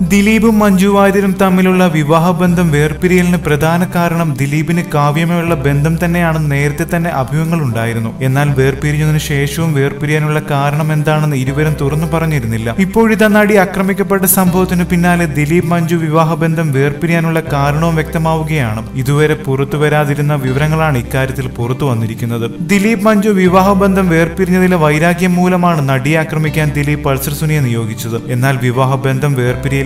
ദിലീപും മഞ്ജു വാര്യരും തമ്മിലുള്ള വിവാഹബന്ധം വേർപിരിയലിന് പ്രധാന കാരണം ദിലീപിന് കാവ്യമയുള്ള ബന്ധം തന്നെയാണെന്ന് നേരത്തെ തന്നെ അഭ്യൂഹങ്ങൾ ഉണ്ടായിരുന്നു എന്നാൽ വേർപിരിഞ്ഞതിനു ശേഷവും വേർപിരിയാനുള്ള കാരണം എന്താണെന്ന് ഇരുവരും തുറന്നു പറഞ്ഞിരുന്നില്ല. ഇപ്പോഴിതാ നടി ആക്രമിക്കപ്പെട്ട സംഭവത്തിനു പിന്നാലെ ദിലീപ് മഞ്ജു വിവാഹബന്ധം വേർപിരിയാനുള്ള കാരണവും വ്യക്തമാവുകയാണ്. ഇതുവരെ പുറത്തു വരാതിരുന്ന വിവരങ്ങളാണ് ഇക്കാര്യത്തിൽ പുറത്തു വന്നിരിക്കുന്നത്. ദിലീപ് മഞ്ജു വിവാഹബന്ധം വേർപിരിഞ്ഞതിലെ വൈരാഗ്യം മൂലമാണ് നടിയെ ആക്രമിക്കാൻ ദിലീപ് പൾസർ സുനിയെ നിയോഗിച്ചത്. എന്നാൽ വിവാഹബന്ധം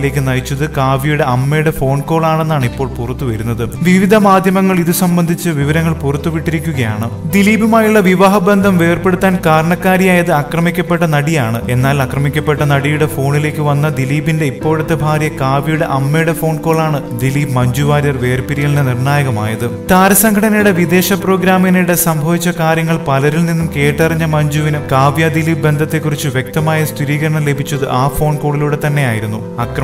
വേർപിരിയലിലേക്ക് നയിച്ചത് കാവ്യയുടെ അമ്മയുടെ ഫോൺ കോൾ ആണെന്നാണ് ഇപ്പോൾ പുറത്തു വരുന്നത്. വിവിധ മാധ്യമങ്ങൾ ഇത് സംബന്ധിച്ച് വിവരങ്ങൾ പുറത്തുവിട്ടിരിക്കുകയാണ്. ദിലീപുമായുള്ള വിവാഹബന്ധം വേർപ്പെടുത്താൻ കാരണക്കാരിയായത് ആക്രമിക്കപ്പെട്ട നടിയാണ്. എന്നാൽ ആക്രമിക്കപ്പെട്ട നടിയുടെ ഫോണിലേക്ക് വന്ന ദിലീപിന്റെ ഇപ്പോഴത്തെ ഭാര്യ കാവ്യയുടെ അമ്മയുടെ ഫോൺ കോൾ ആണ് ദിലീപ് മഞ്ജു വാര്യർ വേർപിരിയലിന് നിർണായകമായത്. താരസംഘടനയുടെ വിദേശ പ്രോഗ്രാമിനിടെ സംഭവിച്ച കാര്യങ്ങൾ പലരിൽ നിന്നും കേട്ടറിഞ്ഞ മഞ്ജുവിന് കാവ്യ ദിലീപ് ബന്ധത്തെക്കുറിച്ച് വ്യക്തമായ സ്ഥിരീകരണം ലഭിച്ചത് ആ ഫോൺ കോളിലൂടെ തന്നെയായിരുന്നു.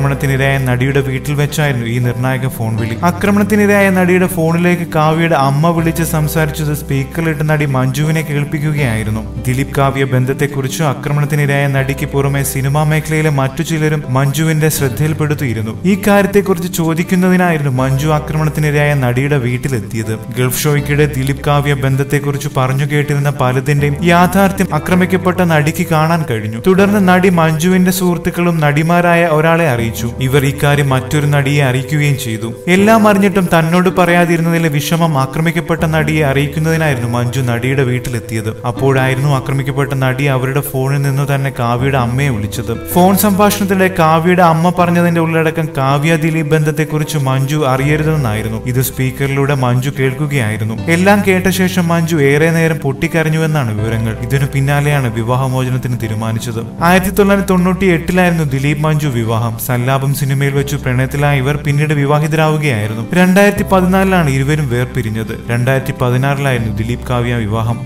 ആക്രമണത്തിനിരയായ നടിയുടെ വീട്ടിൽ വെച്ചായിരുന്നു ഈ നിർണായക ഫോൺ വിളി. ആക്രമണത്തിനിരയായ നടിയുടെ ഫോണിലേക്ക് കാവ്യയുടെ അമ്മ വിളിച്ച് സംസാരിച്ചത് സ്പീക്കറിലിട്ട് നടി മഞ്ജുവിനെ കേൾപ്പിക്കുകയായിരുന്നു. ദിലീപ് കാവ്യ ബന്ധത്തെക്കുറിച്ചും ആക്രമണത്തിനിരയായ നടിക്ക് പുറമെ സിനിമാ മേഖലയിലെ മറ്റു ചിലരും മഞ്ജുവിന്റെ ശ്രദ്ധയിൽപ്പെടുത്തിയിരുന്നു. ഈ കാര്യത്തെക്കുറിച്ച് ചോദിക്കുന്നതിനായിരുന്നു മഞ്ജു ആക്രമണത്തിനിരയായ നടിയുടെ വീട്ടിലെത്തിയത്. ഗൾഫ് ഷോയ്ക്കിടെ ദിലീപ് കാവ്യ ബന്ധത്തെക്കുറിച്ച് പറഞ്ഞു കേട്ടിരുന്ന പലതിന്റെയും യാഥാർത്ഥ്യം ആക്രമിക്കപ്പെട്ട നടിക്ക് കാണാൻ കഴിഞ്ഞു. തുടർന്ന് നടി മഞ്ജുവിന്റെ സുഹൃത്തുക്കളും നടിമാരായ ഒരാളെ അറിയിച്ചു. ഇവർ ഇക്കാര്യം മറ്റൊരു നടിയെ അറിയിക്കുകയും ചെയ്തു. എല്ലാം അറിഞ്ഞിട്ടും തന്നോട് പറയാതിരുന്നതിലെ വിഷമം ആക്രമിക്കപ്പെട്ട നടിയെ അറിയിക്കുന്നതിനായിരുന്നു മഞ്ജു നടിയുടെ വീട്ടിലെത്തിയത്. അപ്പോഴായിരുന്നു ആക്രമിക്കപ്പെട്ട നടി അവരുടെ ഫോണിൽ നിന്ന് തന്നെ കാവ്യയുടെ അമ്മയെ വിളിച്ചത്. ഫോൺ സംഭാഷണത്തിലെ കാവ്യയുടെ അമ്മ പറഞ്ഞതിന്റെ ഉള്ളടക്കം കാവ്യ ദിലീപ് ബന്ധത്തെക്കുറിച്ച് മഞ്ജു അറിയരുതെന്നായിരുന്നു. ഇത് സ്പീക്കറിലൂടെ മഞ്ജു കേൾക്കുകയായിരുന്നു. എല്ലാം കേട്ട ശേഷം മഞ്ജു ഏറെ നേരം പൊട്ടിക്കരഞ്ഞുവെന്നാണ് വിവരങ്ങൾ. ഇതിനു പിന്നാലെയാണ് വിവാഹമോചനത്തിന് തീരുമാനിച്ചത്. ആയിരത്തി തൊള്ളായിരത്തി തൊണ്ണൂറ്റി എട്ടിലായിരുന്നു ദിലീപ് മഞ്ജു വിവാഹം. സല്ലാപം സിനിമയിൽ വെച്ച് പ്രണയത്തിലായ ഇവർ പിന്നീട് വിവാഹിതരാവുകയായിരുന്നു. രണ്ടായിരത്തി പതിനാലിലാണ് ഇരുവരും വേർപിരിഞ്ഞത്. രണ്ടായിരത്തി പതിനാറിലായിരുന്നു ദിലീപ് കാവ്യ വിവാഹം.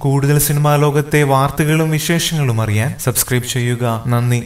കൂടുതൽ സിനിമാ ലോകത്തെ വാർത്തകളും വിശേഷങ്ങളും അറിയാൻ സബ്സ്ക്രൈബ് ചെയ്യുക. നന്ദി.